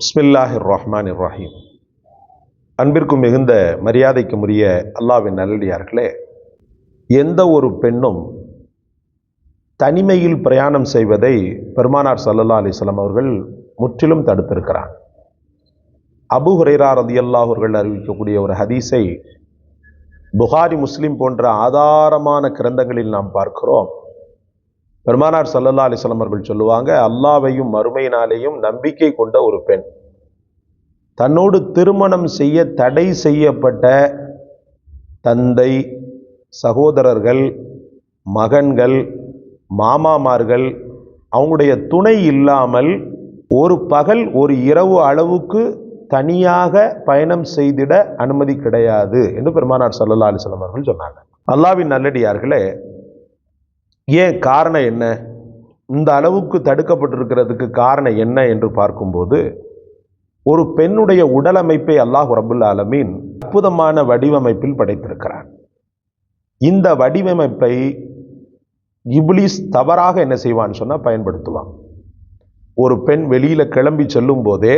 பிஸ்மில்லாஹிர் ரஹ்மான் இர்ராஹிம் அன்பிற்கும் மிகுந்த மரியாதைக்கும் உரிய அல்லாவின் நல்லடியார்களே எந்த ஒரு பெண்ணும் தனிமையில் பிரயாணம் செய்வதை பெருமானார் சல்லல்லா அலிஸ்லாம் அவர்கள் முற்றிலும் தடுத்திருக்கிறார். அபு ஹுரைரா ரதியல்லா அவர்கள் அறிவிக்கக்கூடிய ஒரு ஹதீஸை புகாரி முஸ்லீம் போன்ற ஆதாரமான கிரந்தங்களில் நாம் பார்க்கிறோம். பெருமானார் சல்லல்லா அலிஸ்லாம் அவர்கள் சொல்லுவாங்க அல்லாவையும் மறுமையினாலேயும் நம்பிக்கை கொண்ட ஒரு பெண். தன்னோடு திருமணம் செய்ய தடை செய்யப்பட்ட தந்தை சகோதரர்கள் மகன்கள் மாமாமார்கள் அவங்களுடைய துணை இல்லாமல் ஒரு பகல் ஒரு இரவு அளவுக்கு தனியாக பயணம் செய்திட அனுமதி கிடையாது என்று பெருமானார் சல்லல்லா அலிஸ்லாம் அவர்கள் சொன்னாங்க. அல்லாவின் நல்லடியார்களே ஏன் காரணம் என்ன? இந்த அளவுக்கு தடுக்கப்பட்டிருக்கிறதுக்கு காரணம் என்ன என்று பார்க்கும்போது ஒரு பெண்ணுடைய உடலமைப்பை அல்லாஹ் ரபுல் ஆலமீன் அற்புதமான வடிவமைப்பில் படைத்திருக்கிறான். இந்த வடிவமைப்பை இப்லீஸ் தவறாக என்ன செய்வான்னு சொன்னால் பயன்படுத்துவான். ஒரு பெண் வெளியில் கிளம்பி செல்லும் போதே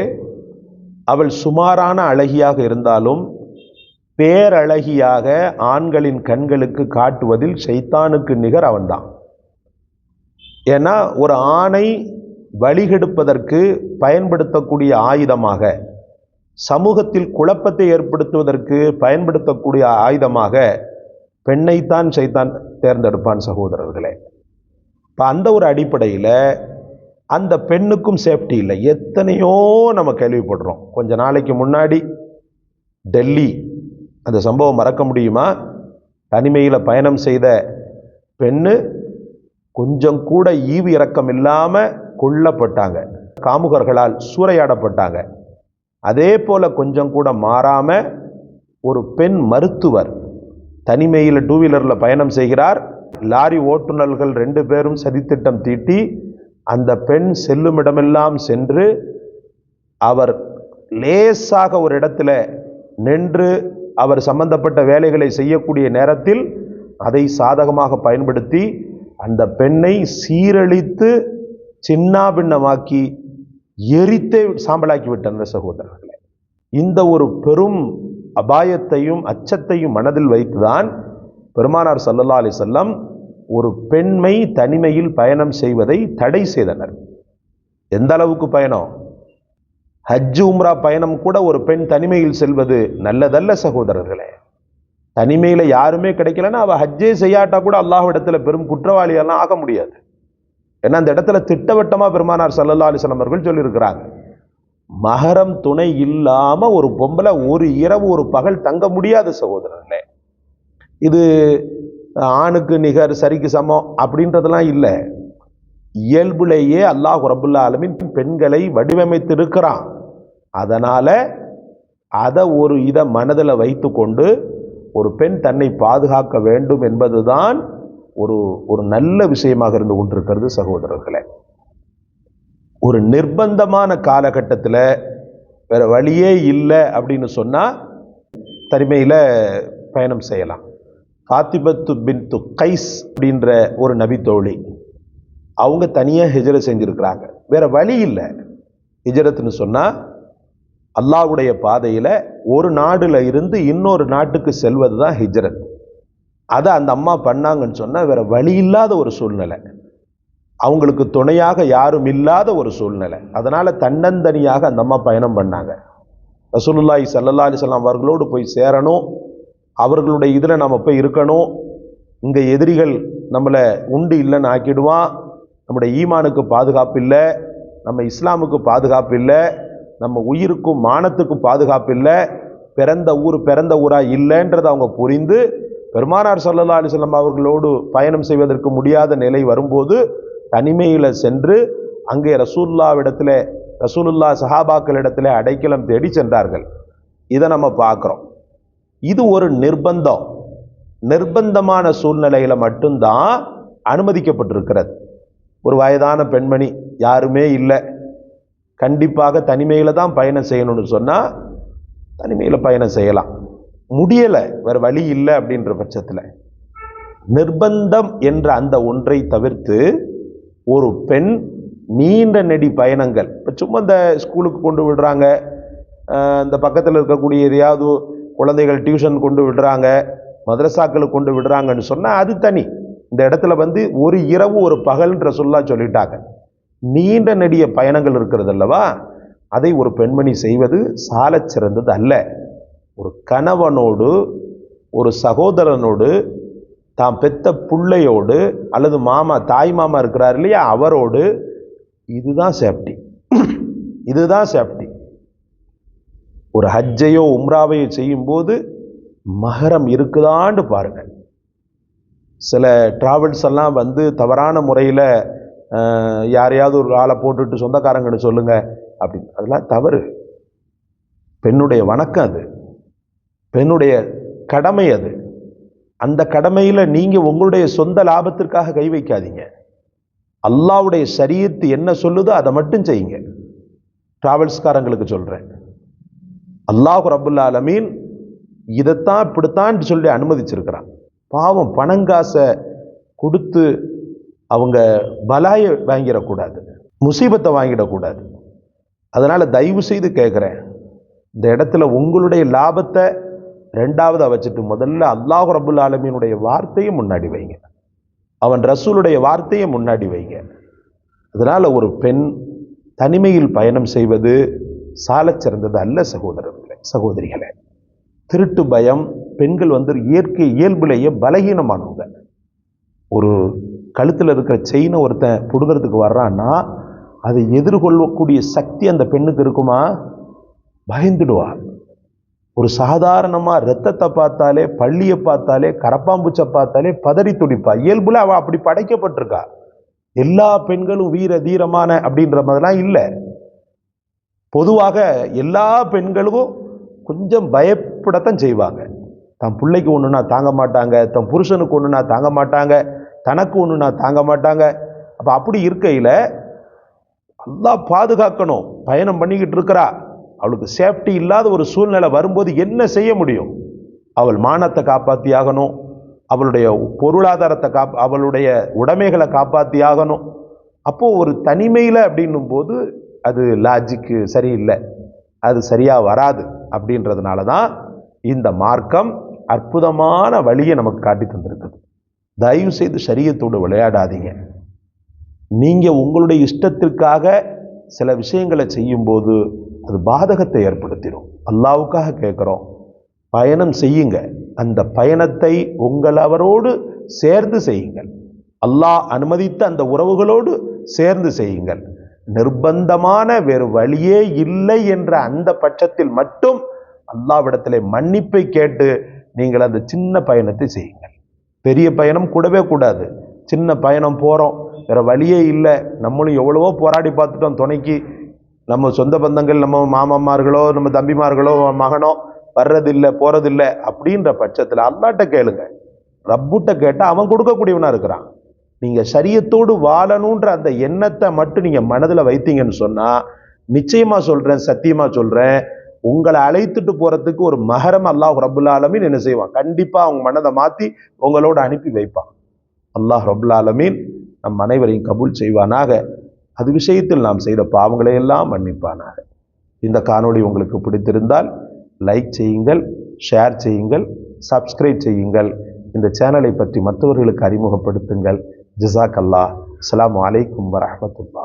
அவள் சுமாரான அழகியாக இருந்தாலும் பேரழகியாக ஆண்களின் கண்களுக்கு காட்டுவதில் சைத்தானுக்கு நிகர் அவன்தான். ஏன்னா ஒரு ஆணை வழிகெடுப்பதற்கு பயன்படுத்தக்கூடிய ஆயுதமாக சமூகத்தில் குழப்பத்தை ஏற்படுத்துவதற்கு பயன்படுத்தக்கூடிய ஆயுதமாக பெண்ணைத்தான் சைத்தான் தேர்ந்தெடுப்பான் சகோதரர்களே. இப்போ அந்த ஒரு அடிப்படையில் அந்த பெண்ணுக்கும் சேஃப்டி இல்லை. எத்தனையோ நம்ம கேள்விப்படுறோம் கொஞ்ச நாளைக்கு முன்னாடி டெல்லி அந்த சம்பவம் மறக்க முடியுமா? தனிமையில் பயணம் செய்த பெண்ணு கொஞ்சம் கூட ஈவு இறக்கம் இல்லாமல் கொல்லப்பட்டாங்க. காமுகர்களால் சூறையாடப்பட்டாங்க. அதே போல் கொஞ்சம் கூட மாறாமல் ஒரு பெண் மருத்துவர் தனிமையில் டூ வீலரில் பயணம் செய்கிறார். லாரி ஓட்டுநர்கள் ரெண்டு பேரும் சதித்திட்டம் தீட்டி அந்த பெண் செல்லும் இடமெல்லாம் சென்று அவர் லேசாக ஒரு இடத்துல நின்று அவர் சம்பந்தப்பட்ட வேலைகளை செய்யக்கூடிய நேரத்தில் அதை சாதகமாக பயன்படுத்தி அந்த பெண்ணை சீரழித்து சின்னாபின்னமாக்கி எரித்தே சாம்பலாக்கி விட்டன சகோதரர்களே. இந்த ஒரு பெரும் அபாயத்தையும் அச்சத்தையும் மனதில் வைத்துதான் பெருமானார் சல்லல்லா அலி செல்லம் ஒரு பெண்மை தனிமையில் பயணம் செய்வதை தடை செய்தனர். எந்த அளவுக்கு பயணம்? ஹஜ் உம்ரா பயணம் கூட ஒரு பெண் தனிமையில் செல்வது நல்லதல்ல சகோதரர்களே. தனிமையில் யாருமே கிடைக்கலன்னா அவள் ஹஜ்ஜே செய்யாட்டா கூட அல்லாஹ்விடத்துல பெரும் குற்றவாளியெல்லாம் ஆக முடியாது. ஏன்னா அந்த இடத்துல திட்டவட்டமாக பெருமானார் சல்லல்லா அலிஸ்லாம் அவர்கள் சொல்லியிருக்கிறாங்க. மகரம் துணை இல்லாமல் ஒரு பொம்பளை ஒரு இரவு ஒரு பகல் தங்க முடியாத சகோதரர்களே. இது ஆணுக்கு நிகர் சரிக்கு சமம் அப்படின்றதெல்லாம் இல்லை. இயல்புலேயே அல்லாஹ் ரபுல்லா ஆலமின் பெண்களை வடிவமைத்து இருக்கிறான் அதனால் அதை ஒரு இதை மனதில் வைத்து கொண்டு ஒரு பெண் தன்னை பாதுகாக்க வேண்டும் என்பதுதான் ஒரு ஒரு நல்ல விஷயமாக இருந்து கொண்டிருக்கிறது சகோதரர்களே. ஒரு நிர்பந்தமான காலகட்டத்தில் வேற வழியே இல்லை அப்படின்னு சொன்னால் தனிமையில் பயணம் செய்யலாம். ஃபாத்திபத்து பின் து கைஸ் அப்படின்ற ஒரு நபி தோழி அவங்க தனியாக ஹிஜரத் செஞ்சுருக்கிறாங்க. வேறு வழி இல்லை. ஹிஜரத்துன்னு சொன்னால் அல்லாவுடைய பாதையில் ஒரு நாடில் இருந்து இன்னொரு நாட்டுக்கு செல்வது தான் ஹிஜ்ரத். அதை அந்த அம்மா பண்ணாங்கன்னு சொன்னால் வேற வழி இல்லாத ஒரு சூழ்நிலை. அவங்களுக்கு துணையாக யாரும் இல்லாத ஒரு சூழ்நிலை. அதனால் தன்னந்தனியாக அந்த அம்மா பயணம் பண்ணாங்க. ரசூலுல்லாஹி சல்லல்லா அலிசல்லாம் அவர்களோடு போய் சேரணும். அவர்களுடைய இதில் நம்ம போய் இருக்கணும். இங்கே எதிரிகள் நம்மளை உண்டு இல்லைன்னு ஆக்கிடுவான். நம்முடைய ஈமானுக்கு பாதுகாப்பு இல்லை. நம்ம இஸ்லாமுக்கு பாதுகாப்பு இல்லை. நம்ம உயிருக்கும் மானத்துக்கும் பாதுகாப்பு இல்லை பிறந்த ஊர் பிறந்த ஊராக இல்லைன்றதை அவங்க புரிந்து பெருமானார் சல்லல்லா அலிஸ்லாம் அவர்களோடு பயணம் செய்வதற்கு முடியாத நிலை வரும்போது தனிமையில் சென்று அங்கே ரசூல்லாவிடத்தில் ரசூலுல்லா சஹாபாக்கள் அடைக்கலம் தேடி சென்றார்கள். இதை நம்ம பார்க்குறோம். இது ஒரு நிர்பந்தம். நிர்பந்தமான சூழ்நிலையில் மட்டும்தான் அனுமதிக்கப்பட்டிருக்கிறது. ஒரு வயதான பெண்மணி யாருமே இல்லை. கண்டிப்பாக தனிமையில் தான் பயணம் செய்யணும்னு சொன்னால் தனிமையில் பயணம் செய்யலாம். முடியலை வேறு வழி இல்லை அப்படின்ற பட்சத்தில். நிர்பந்தம் என்ற அந்த ஒன்றை தவிர்த்து ஒரு பெண் நீண்ட நெடி பயணங்கள் இப்போ சும்மா இந்த ஸ்கூலுக்கு கொண்டு விடுறாங்க இந்த பக்கத்தில் இருக்கக்கூடிய எதையாவது குழந்தைகள் டியூஷன் கொண்டு விடுறாங்க மதரசாக்களுக்கு கொண்டு விடுறாங்கன்னு சொன்னால் அது தனி. இந்த இடத்துல வந்து ஒரு இரவு ஒரு பகல்ன்ற சொல்லா சொல்லிட்டாங்க. நீண்ட நெடிய பயணங்கள் இருக்கிறது அல்லவா அதை ஒரு பெண்மணி செய்வது சாலச் சிறந்தது அல்ல. ஒரு கணவனோடு ஒரு சகோதரனோடு தாம் பெத்த புள்ளையோடு அல்லது மாமா தாய் மாமா இருக்கிறார் இல்லையா அவரோடு இதுதான் சேஃப்டி. இதுதான் சேஃப்டி. ஒரு ஹஜ்ஜையோ உம்ராவையோ செய்யும்போது மகரம் இருக்குதான்னு பாருங்கள். சில டிராவல்ஸ் எல்லாம் வந்து தவறான முறையில் யாரையாவது ஒரு ஆளை போட்டுட்டு சொந்தக்காரங்கன்னு சொல்லுங்கள் அப்படின்னு. அதெல்லாம் தவறு. பெண்ணுடைய வணக்கம் அது. பெண்ணுடைய கடமை அது. அந்த கடமையில் நீங்கள் உங்களுடைய சொந்த லாபத்திற்காக கை வைக்காதீங்க. அல்லாவுடைய சரியத்து என்ன சொல்லுதோ அதை மட்டும் செய்யுங்க. டிராவல்ஸ்காரங்களுக்கு சொல்கிறேன் அல்லாஹ் ரபுல் ஆலமீன் இதைத்தான் இப்படித்தான் சொல்லி அனுமதிச்சிருக்கிறான். பாவம் பணங்காசை கொடுத்து அவங்க பலாயை வாங்கிடக்கூடாது முசீபத்தை வாங்கிடக்கூடாது. அதனால் தயவு செய்து கேட்குறேன் இந்த இடத்துல உங்களுடைய லாபத்தை ரெண்டாவதாக வச்சுட்டு முதல்ல அல்லாஹ் ரபுல் ஆலமீனுடைய வார்த்தையை முன்னாடி வைங்க. அவன் ரசூலுடைய வார்த்தையை முன்னாடி வைங்க. அதனால் ஒரு பெண் தனிமையில் பயணம் செய்வது சாலச்சிறந்தது அல்ல சகோதரர்களே சகோதரிகளே. திருட்டு பயம் பெண்கள் வந்து இயற்கை இயல்புலேயே பலகீனமானவங்க. ஒரு கழுத்தில் இருக்கிற செயினை ஒருத்தன் பிடுங்கிறதுக்கு வர்றான்னா அதை எதிர்கொள்ளக்கூடிய சக்தி அந்த பெண்ணுக்கு இருக்குமா? பயந்துடுவா. ஒரு சாதாரணமாக ரத்தத்தை பார்த்தாலே பள்ளியை பார்த்தாலே கரப்பாம்பூச்சை பார்த்தாலே பதறி துடிப்பா. இயல்புல அவள் அப்படி படைக்கப்பட்டிருக்கா. எல்லா பெண்களும் வீர தீரமான அப்படின்ற மாதிரிலாம் இல்லை. பொதுவாக எல்லா பெண்களும் கொஞ்சம் பயப்படத்தான் செய்வாங்க. தன் பிள்ளைக்கு ஒன்றுனா தாங்க மாட்டாங்க தன் புருஷனுக்கு ஒன்றுனா தாங்க மாட்டாங்க தனக்கு ஒன்று நான் தாங்க மாட்டாங்க. அப்போ அப்படி இருக்கையில் நல்லா பாதுகாக்கணும் பயணம் பண்ணிக்கிட்டு இருக்கிறா. அவளுக்கு சேஃப்டி இல்லாத ஒரு சூழ்நிலை வரும்போது என்ன செய்ய முடியும்? அவள் மானத்தை காப்பாற்றி ஆகணும். அவளுடைய பொருளாதாரத்தை காப் அவளுடைய உடைமைகளை காப்பாற்றி ஆகணும். அப்போது ஒரு தனிமையில் அப்படின்னும் போது அது லாஜிக்கு சரியில்லை. அது சரியாக வராது அப்படின்றதுனால தான் இந்த மார்க்கம் அற்புதமான வழியை நமக்கு காட்டி தந்திருக்குது. தயவு செய்து சரியத்தோடு விளையாடாதீங்க. நீங்கள் உங்களுடைய இஷ்டத்திற்காக சில விஷயங்களை செய்யும்போது அது பாதகத்தை ஏற்படுத்திடும். அல்லாவுக்காக கேட்குறோம் பயணம் செய்யுங்க. அந்த பயணத்தை உங்கள் அவரோடு சேர்ந்து செய்யுங்கள். அல்லாஹ் அனுமதித்த அந்த உறவுகளோடு சேர்ந்து செய்யுங்கள். நிர்பந்தமான வேறு வழியே இல்லை என்ற அந்த பட்சத்தில் மட்டும் அல்லாவிடத்திலே மன்னிப்பை கேட்டு நீங்கள் அந்த சின்ன பயணத்தை செய்யுங்கள். பெரிய பயணம் கூடவே கூடாது. சின்ன பயணம் போகிறோம் வேறு வழியே இல்லை. நம்மளும் எவ்வளவோ போராடி பார்த்துட்டோம் துணைக்கு. நம்ம சொந்த பந்தங்கள் நம்ம மாமன்மார்களோ நம்ம தம்பிமார்களோ மகனோ வர்றதில்லை போகிறதில்லை அப்படின்ற பட்சத்தில் அல்லாட்ட கேளுங்க. ரப்புட்ட கேட்டால் அவன் கொடுக்கக்கூடியவனாக இருக்கிறான். நீங்கள் சரியத்தோடு வாழணுன்ற அந்த எண்ணத்தை மட்டும் நீங்கள் மனதில் வைத்தீங்கன்னு சொன்னால் நிச்சயமாக சொல்கிறேன் சத்தியமாக சொல்கிறேன் உங்களை அழைத்துட்டு போகிறதுக்கு ஒரு மகரம் அல்லாஹ் ரபுல்லாலமீன் என்ன செய்வான்? கண்டிப்பாக அவங்க மனதை மாற்றி உங்களோட அனுப்பி வைப்பான். அல்லாஹ் ரபுல்லாலமீன் நம் அனைவரையும் கபூல் செய்வானாக. அது விஷயத்தில் நாம் செய்த பாவங்களை எல்லாம் மன்னிப்பானாக. இந்த காணொளி உங்களுக்கு பிடித்திருந்தால் லைக் செய்யுங்கள் ஷேர் செய்யுங்கள் சப்ஸ்கிரைப் செய்யுங்கள். இந்த சேனலை பற்றி மற்றவர்களுக்கு அறிமுகப்படுத்துங்கள். ஜிசாக் அல்லா அஸ்ஸலாமு அலைக்கும் வரமத்துல்லா